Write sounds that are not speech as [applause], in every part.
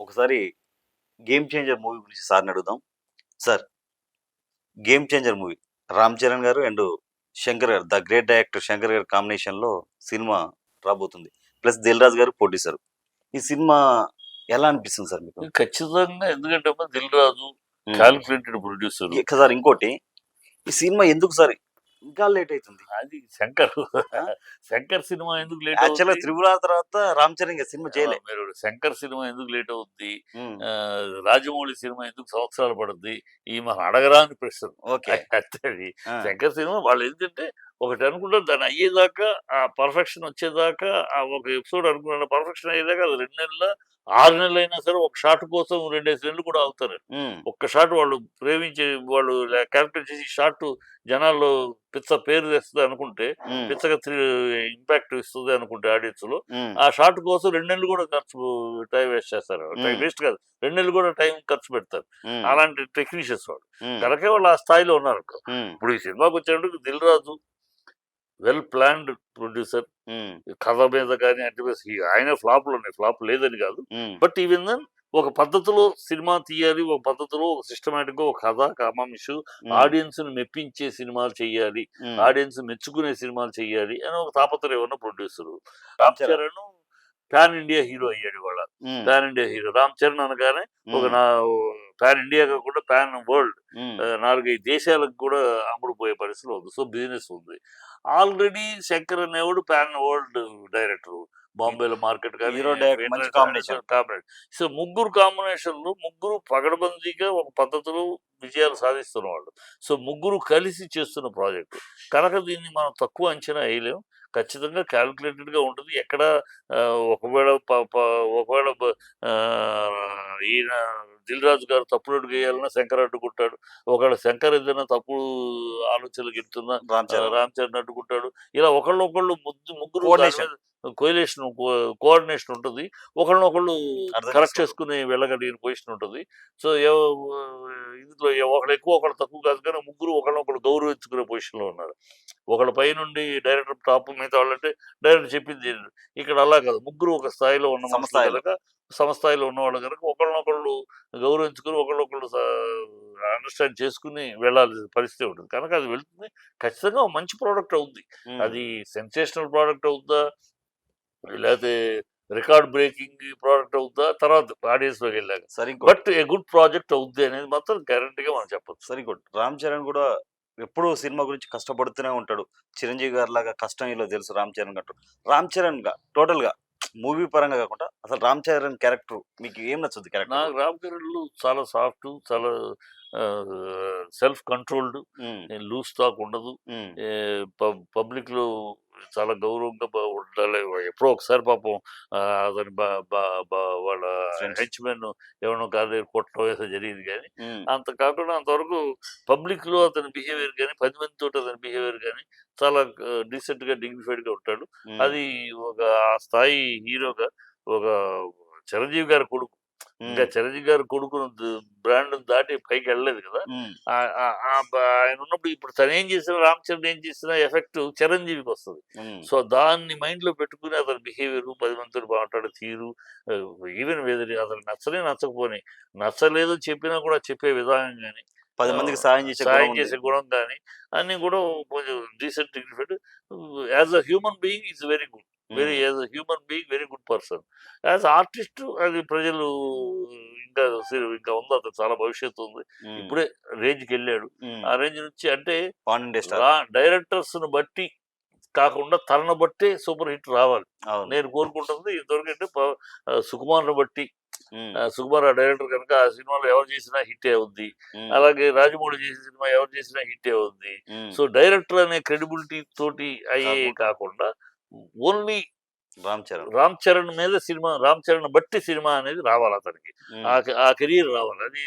ఒకసారి game changer movie గురించి సార్ని అడుగుదాం. Sir game changer movie Ram Charan garu and Shankar గారు ద గ్రేట్ డైరెక్టర్ శంకర్ గారి కాంబినేషన్లో సినిమా రాబోతుంది. ప్లస్ దిల్ రాజు గారు పోటీసారు ఈ సినిమా ఎలా అనిపిస్తుంది సార్ మీకు? ఖచ్చితంగా ఎందుకంటే Dil Raju um. Calculated producer sir ఇంకోటి ఈ సినిమా ఎందుకు సార్ ఇంకా లేట్ అవుతుంది. అది శంకర్. శంకర్ సినిమా ఎందుకు లేట్ యాక్చువల్గా త్రిపుల తర్వాత రామ్ చరణ్ సినిమా చేయలే. ఆ, మీరు శంకర్ సినిమా ఎందుకు లేట్ అవుద్ది? రాజమౌళి సినిమా ఎందుకు సంవత్సరాలు పడుద్ది? ఈ మన అడగరాని ప్రశ్న. ఓకే. [laughs] శంకర్ సినిమా వాళ్ళు ఏంటంటే ఒకటి అనుకుంటారు దాన్ని అయ్యేదాకా ఆ పర్ఫెక్షన్ వచ్చేదాకా ఆ ఒక ఎపిసోడ్ అనుకున్న పర్ఫెక్షన్ అయ్యేదాకా అది రెండు నెలల ఆరు నెలలు అయినా సరే ఒక షాట్ కోసం రెండేసి నెలలు కూడా అవుతారు. ఒక్క షాట్ వాళ్ళు ప్రేమించే వాళ్ళు క్యారెక్టర్ చేసి షాట్ జనాల్లో పిచ్చ పేరు తెస్తుంది అనుకుంటే పిచ్చగా ఇంపాక్ట్ ఇస్తుంది అనుకుంటే ఆడియన్స్లో ఆ షాట్ కోసం రెండు నెలలు కూడా ఖర్చు టైం వేస్ట్ చేస్తారు. టైం. వేస్ట్ కాదు రెండు నెలలు కూడా టైం ఖర్చు పెడతారు. అలాంటి టెక్నీషియన్స్ వాళ్ళు. కనుక వాళ్ళు ఆ స్థాయిలో ఉన్నారు ఇప్పుడు ఈ సినిమాకి వచ్చేటప్పుడు Dil Raju well planned producer. కథ మీద కానీ అంటే ఆయన ఫ్లాప్లు ఉన్నాయి. ఫ్లాప్ లేదని కాదు. బట్ ఈవెన్ దెన్ ఒక పద్ధతిలో సినిమా తీయాలి ఒక పద్ధతిలో ఒక సిస్టమేటిక్గా ఒక కథ కమాంశు ఆడియన్స్ను మెప్పించే సినిమాలు చేయాలి ఆడియన్స్ మెచ్చుకునే సినిమాలు చేయాలి అని ఒక తాపత్రయం ఉన్న producer. Ram Charan. Pan India hero అయ్యాడు ఇవాళ. ఉమ్, pan India hero. Ram Charan అనగానే ఒక నా పాన్ ఇండియా కాకుండా పాన్ వరల్డ్ నాలుగైదు దేశాలకు కూడా అమ్ముడుపోయే పరిస్థితి ఉంది. సో బిజినెస్ ఉంది. ఆల్రెడీ శంకర్ అనేవాడు పాన్ వరల్డ్ డైరెక్టర్. బాంబేలో మార్కెట్. కాంబినేషన్. సో ముగ్గురు కాంబినేషన్లు ముగ్గురు పగడబందీగా ఒక పద్ధతిలో విజయాలు సాధిస్తున్న వాళ్ళు సో ముగ్గురు కలిసి చేస్తున్న ప్రాజెక్ట్. కనుక దీన్ని మనం తక్కువ అంచనా వేయలేం. ఖచ్చితంగా క్యాలిక్యులేటెడ్గా ఉంటుంది. ఎక్కడ ఆ, ఒకవేళ ప- ఒకవేళ ఈయన దిల్ రాజు గారు తప్పుడు అడుగు వేయాలన్నా శంకర్ అడ్డుకుంటాడు ఒకవేళ శంకర్ ఏదైనా తప్పుడు ఆలోచనలు చెప్తున్నా రామ్ చరణ్ అడ్డుకుంటాడు ఇలా ఒకళ్ళు ఒకళ్ళు ముద్దు ముగ్గురు. కోయిలేషన్ కోఆర్డినేషన్ ఉంటుంది ఒకళ్ళని ఒకళ్ళు అర్థం కరెక్ట్. చేసుకుని వెళ్ళగలిగిన పొజిషన్ ఉంటుంది సో ఇందులో ఒకళ్ళు ఎక్కువ ఒకళ్ళు తక్కువ కాదు కానీ ముగ్గురు ఒకళ్ళని ఒకళ్ళు గౌరవించుకునే పొజిషన్లో ఉన్నారు ఒకళ్ళ పై నుండి డైరెక్టర్ టాప్ మిగతా వాళ్ళంటే డైరెక్టర్ చెప్పింది. ఇక్కడ అలా కాదు ముగ్గురు ఒక స్థాయిలో ఉన్న. కనుక సమస్థాయిలో ఉన్నవాళ్ళు కనుక ఒకళ్ళనొకళ్ళు గౌరవించుకుని ఒకళ్ళొకళ్ళు అండర్స్టాండ్ చేసుకుని వెళ్ళాల్సిన పరిస్థితి ఉంటుంది. కనుక అది వెళ్తుంది. ఖచ్చితంగా మంచి ప్రోడక్ట్ అవుద్ది. అది సెన్సేషనల్ ప్రోడక్ట్ అవుద్దా? లేకపోతే రికార్డ్ బ్రేకింగ్ ప్రోడక్ట్ అవుద్దా? తర్వాత ఆడియన్స్లోకి వెళ్ళాక. సరే బట్ ఏ గుడ్ ప్రాజెక్ట్ అవుద్ది అనేది మాత్రం గ్యారంటీగా మనం చెప్పొచ్చు. సరే ఇంకోటి రామ్ చరణ్ కూడా ఎప్పుడూ సినిమా గురించి కష్టపడుతూనే ఉంటాడు. చిరంజీవి గారి లాగా కష్టం ఇలా తెలుసు రామ్ చరణ్ గట్టు రామ్ చరణ్గా టోటల్గా మూవీ పరంగా కాకుండా అసలు రామ్ చరణ్ క్యారెక్టర్ మీకు ఏం నచ్చుద్ది క్యారెక్టర్? నాకు రామ్ చరణ్లు చాలా సాఫ్ట్ చాలా సెల్ఫ్ కంట్రోల్డ్. లూజ్ టాక్ ఉండదు. పబ్లిక్లో చాలా గౌరవంగా ఉండాలి. ఎప్పుడో ఒకసారి పాపం అతని బా- బా- బా- వాళ్ళ. హెచ్మెన్ ఎవరినో కాదు కొట్టడం ఏదో జరిగింది కానీ అంత కాకుండా అంతవరకు పబ్లిక్లో అతని బిహేవియర్ కానీ పది మంది తోటి అతని బిహేవియర్ కానీ చాలా డీసెంట్గా డిగ్నిఫైడ్గా ఉంటాడు అది ఒక స్థాయి హీరోగా ఒక చిరంజీవి గారి కొడుకు ఇంకా చిరంజీవి గారి కొడుకు బ్రాండ్ దాటి పైకి వెళ్ళలేదు కదా. ఆయన ఉన్నప్పుడు ఇప్పుడు తను ఏం చేసినా రామ్ చరణ్ ఏం చేసినా ఎఫెక్ట్ చిరంజీవికి వస్తుంది. సో దాన్ని మైండ్లో పెట్టుకుని అతని బిహేవియర్ పది మందితో మాట్లాడే తీరు ఈవెన్ వేదరి అతను నచ్చలే నచ్చకపోని నచ్చలేదు చెప్పినా కూడా చెప్పే విధానం కానీ పది మందికి సాయం చేసే సాయం. చేసే గుణం కానీ అన్ని కూడా కొంచెం decent as a human being is very good. Very as a human being very good person as artist అది ప్రజలు ఇంకా ఇంకా ఉంది అతను చాలా భవిష్యత్తు ఉంది. ఉమ్, ఇప్పుడే రేంజ్కి వెళ్ళాడు. ఉమ్, ఆ రేంజ్ నుంచి అంటే డైరెక్టర్స్ను బట్టి కాకుండా తనను బట్టే సూపర్ హిట్ రావాలి. నేను కోరుకుంటుంది ఇంతవరకు అంటే ప- ఆ, సుకుమార్ను బట్టి. సుకుమార్ ఆ డైరెక్టర్ కనుక ఆ సినిమాలో ఎవరు చేసినా హిట్టే ఉమ్, అలాగే రాజమౌళి చేసిన సినిమా ఎవరు చేసినా హిట్టే ఉమ్, సో డైరెక్టర్ అనే క్రెడిబిలిటీ తోటి అయ్యే కాకుండా ఓన్లీ రామ్ చరణ్. రామ్ చరణ్ మీద సినిమా రామ్ చరణ్ బట్టి సినిమా అనేది రావాలి అతనికి. ఆ కెరీర్ రావాలి. అది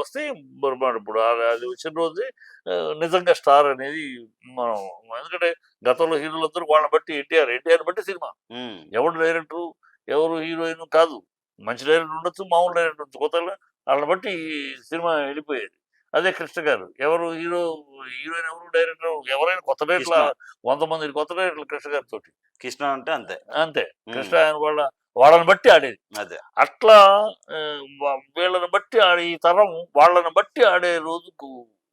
వస్తే బొరబాటు ఇప్పుడు అది వచ్చిన రోజే నిజంగా స్టార్ అనేది మనం ఎందుకంటే గతంలో హీరోలందరూ వాళ్ళని బట్టి ఎన్టీఆర్ ఎన్టీఆర్ బట్టి సినిమా. ఎవరు డైరెక్టర్ ఎవరు హీరోయిన్ కాదు. మంచి డైరెక్టర్ ఉండొచ్చు మామూలు డైరెక్టర్ ఉండొచ్చు. కొత్త వాళ్ళని బట్టి ఈ సినిమా వెళ్ళిపోయేది. అదే కృష్ణ గారు. ఎవరు హీరో హీరోయిన్ ఎవరు డైరెక్టర్ ఎవరైనా కొత్త డైరెక్టర్. వంద మంది కొత్త డైరెక్టర్లు కృష్ణ గారితో కృష్ణ అంటే అంతే. అంతే. కృష్ణ ఆయన వాళ్ళ వాళ్ళని బట్టి ఆడేది. అదే. అట్లా వీళ్ళని బట్టి ఆడే ఈ తరం వాళ్ళని బట్టి ఆడే రోజుకు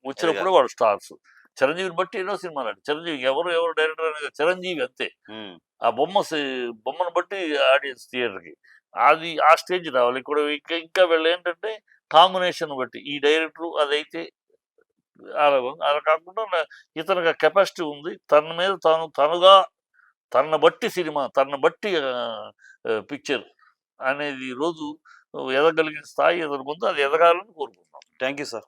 వచ్చినప్పుడు వాళ్ళు స్టార్స్. చిరంజీవిని బట్టి ఎన్నో సినిమాలు ఆడి చిరంజీవి ఎవరు ఎవరు డైరెక్టర్ అనేది చిరంజీవి అంతే. ఆ బొమ్మ బొమ్మను బట్టి ఆడియన్స్ థియేటర్కి. అది ఆ స్టేజ్ రావాలి. ఇక్కడ ఇంకా ఇంకా వీళ్ళు ఏంటంటే కాంబినేషన్ బట్టి ఈ డైరెక్టర్ అదైతే అలా అలా కాకుండా నా- ఇతనికి కెపాసిటీ ఉంది. తన మీద తాను తనుగా తనను బట్టి సినిమా తనను బట్టి పిక్చర్ అనేది రోజు ఎదగలిగిన స్థాయి ఎదురు ముందు అది ఎదగాలని కోరుకుంటున్నాం. Thank you sir.